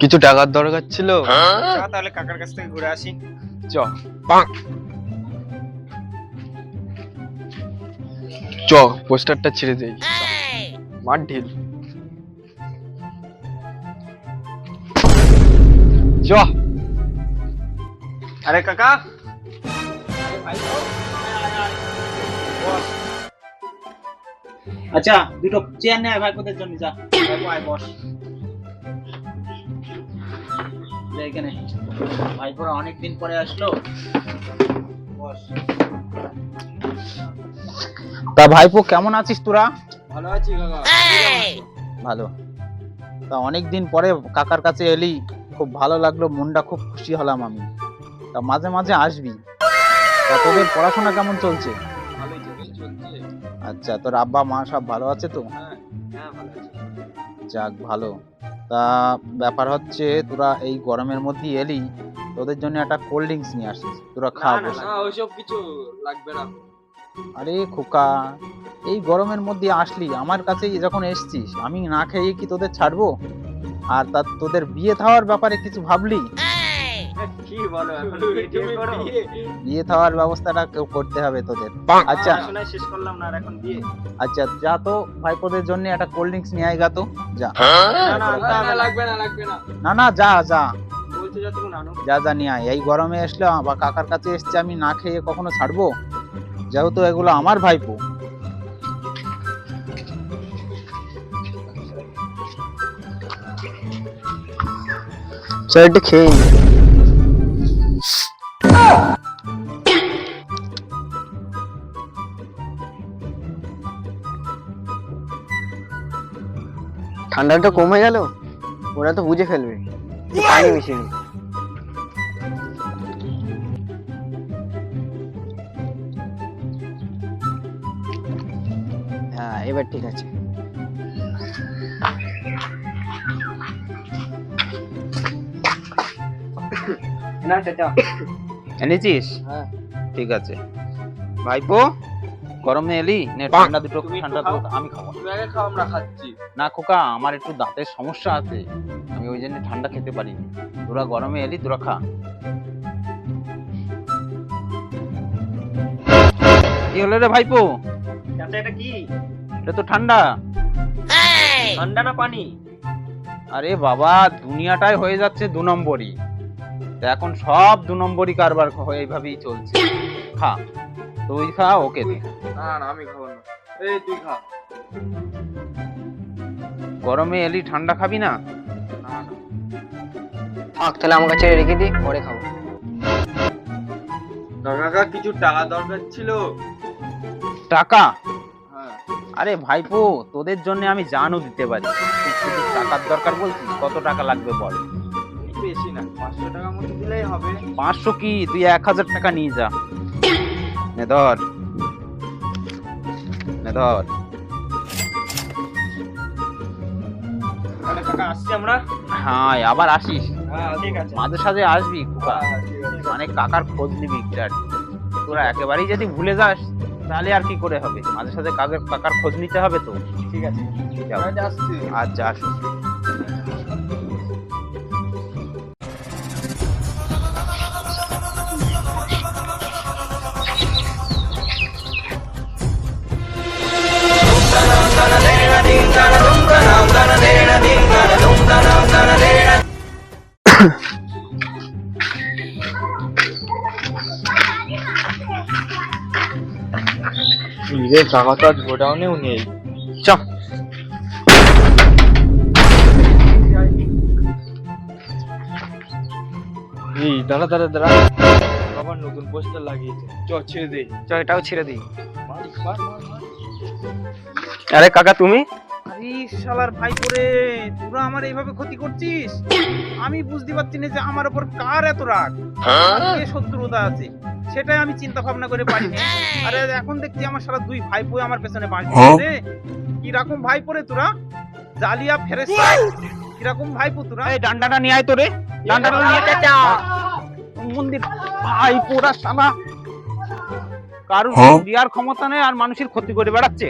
কিছু টাকার দরকার ছিল? তাহলে কাকার কাছ থেকে ঘুরে আসি। চ। চ পোস্টারটা ছিঁড়ে দেই মার ঢিল চ। আরে কাকা। আচ্ছা দুটো চেয়ার নেয় ভাইপোদের জন্য? যা। বস। যা এখানে ভাইপোরা অনেকদিন পরে আসলো। তা ভাইপো কেমন আছিস তোরা? ভালো আছি কাকা ভালো। তা অনেকদিন পরে কাকার কাছে এলি খুব ভালো লাগল মনটা খুব খুশি হলাম আমি। তা মাঝে মাঝে আসবি। তা তোদের পড়াশোনা কেমন চলছে। আচ্ছা তোর আব্বা মা সব ভালো আছে তো? হ্যাঁ হ্যাঁ ভালো আছি। যাক ভালো। তা ব্যাপার হচ্ছে তোরা এই গরমের মধ্যে এলি তোদের জন্য একটা কোল্ড ড্রিঙ্কস নিয়ে আসিস তোরা খাওয়া না, ওইসব কিছু লাগবে না। আরে খোকা এই গরমের মধ্যে আসলি আমার কাছে যখন এসছিস আমি না খেয়ে কি তোদের ছাড়বো? আর তা তোদের বিয়ে থাওয়ার ব্যাপারে কিছু ভাবলি? কি বলো এখন বিয়ে করো বিয়ে থাওয়ার ব্যবস্থাটা কেউ করতে হবে তোদের আচ্ছা পড়াশোনায় শেষ করলাম না আর এখন বিয়ে আচ্ছা যা তো ভাইপোদের জন্য একটা কোল্ড ড্রিঙ্কস নিয়ে আয় গা তো যা না না লাগবে না লাগবে না না না যা যা যা যা নিয়ে আয় এই গরমে আসলে বা কাকার কাছে এসছে আমি না খেয়ে কখনো ছাড়বো যেহেতু এগুলো আমার ভাইপো চল খেয়ে। ঠান্ডাটা কমে গেল? ওরা তো বুঝে ফেলবে। পানি মিশিয়ে হ্যাঁ এবার ঠিক আছে। না, চাচা। এনেছিস? হ্যাঁ। ঠিক আছে। ভাইপো গরমে এলি? নে ঠান্ডা দুটো ঠান্ডা দুটো আমি খাব। তুমি আগে খাও আমরা খাচ্ছি। না খোকা আমার একটু দাঁতের সমস্যা আছে। আমি ওই জন্য ঠান্ডা খেতে পারিনি। তোরা গরমে এলি তোরা খা। কি হলো রে ভাইপো? এটা কি? এটা তো ঠান্ডা। ঠান্ডা না পানি? আরে বাবা দুনিয়াটাই হয়ে যাচ্ছে দু নম্বরই। তা এখন সব দু নম্বরই কারবার হয়ে এইভাবেই চলছে। খা। তুই খা ওকে দে। না না আমি খাব না। এই তুই খা। গরমে এলি ঠান্ডা খাবি না? না না। থাক তাহলে আমার কাছে রেখে দিই পরে খাব। কাকা কিছু টাকা দরকার ছিল? টাকা? হ্যাঁ। আরে ভাইপো তোদের জন্য আমি জানও দিতে পারি। টাকার দরকার বলছিস কত টাকা লাগবে বল। বেশি না। পাঁচশো টাকার মতো দিলেই হবে। পাঁচশো কি? তুই এক হাজার টাকা নিয়ে যা। নে ধর। নে ধর। আসছি আমরা? হ্যাঁ আবার আসিস। হ্যাঁ ঠিক আছে। মাঝে সাঝে আসবি খোকা। হ্যাঁ, আছে। মানে কাকার খোঁজ নিবি তোরা একেবারেই যদি ভুলে যাস তাহলে আর কি করে হবে? মাঝে সাঝে কাকের কাকার খোঁজ নিতে হবে তো। ঠিক আছে। আচ্ছা আসো রে কাকা তো আজ গোডাউনেও নেই চ এই দাঁড়া দাঁড়া দাঁড়া। আবার নতুন পোস্টার লাগিয়েছে। চ ছেড়ে দে। চ এটাও ছেড়ে দিই আরে কাকা তুমি? শালার ভাই করে তোরা আমার এইভাবে ক্ষতি করছিস? আমি বুঝতে পারছি না যে আমার উপর কার এত রাগ। কে শত্রুতা আছে? সেটাই আমি চিন্তা ভাবনা করে পারিনি আরে এখন দেখছি আমার সারা দুই ভাইপো আমার পেছনে দিচ্ছে কীরকম ভাই পরে তোরা? জালিয়া ফেরেস্তা কীরকম ভাইপো তোরা? এই ডান্ডাটা নিয়ে আয় তোরে। ডান্ডাটা নিয়ে চাচা। মন্দির ভাই কারুর দেওয়ার ক্ষমতা নেই আর মানুষের ক্ষতি করে বেড়াচ্ছে।